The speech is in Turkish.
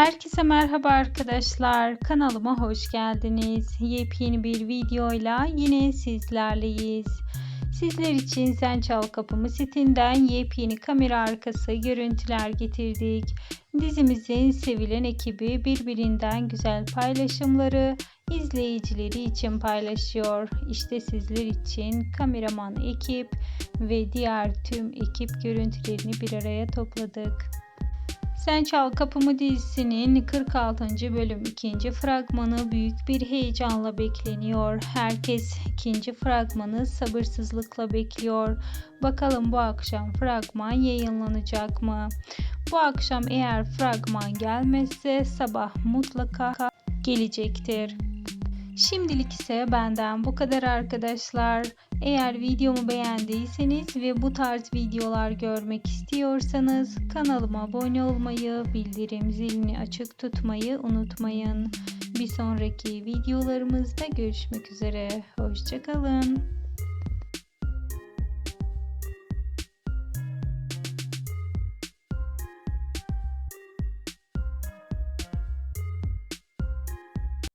Herkese merhaba arkadaşlar. Kanalıma hoş geldiniz. Yepyeni bir videoyla yine sizlerleyiz. Sizler için Sen Kapımı sitinden yepyeni kamera arkası görüntüler getirdik. Dizimizin sevilen ekibi birbirinden güzel paylaşımları izleyicileri için paylaşıyor. İşte sizler için kameraman ekip ve diğer tüm ekip görüntülerini bir araya topladık. Sen Çal Kapımı dizisinin 46. bölüm 2. fragmanı büyük bir heyecanla bekleniyor. Herkes ikinci fragmanı sabırsızlıkla bekliyor. Bakalım bu akşam fragman yayınlanacak mı? Bu akşam eğer fragman gelmezse sabah mutlaka gelecektir. Şimdilik ise benden bu kadar arkadaşlar. Eğer videomu beğendiyseniz ve bu tarz videolar görmek istiyorsanız kanalıma abone olmayı, bildirim zilini açık tutmayı unutmayın. Bir sonraki videolarımızda görüşmek üzere. Hoşçakalın.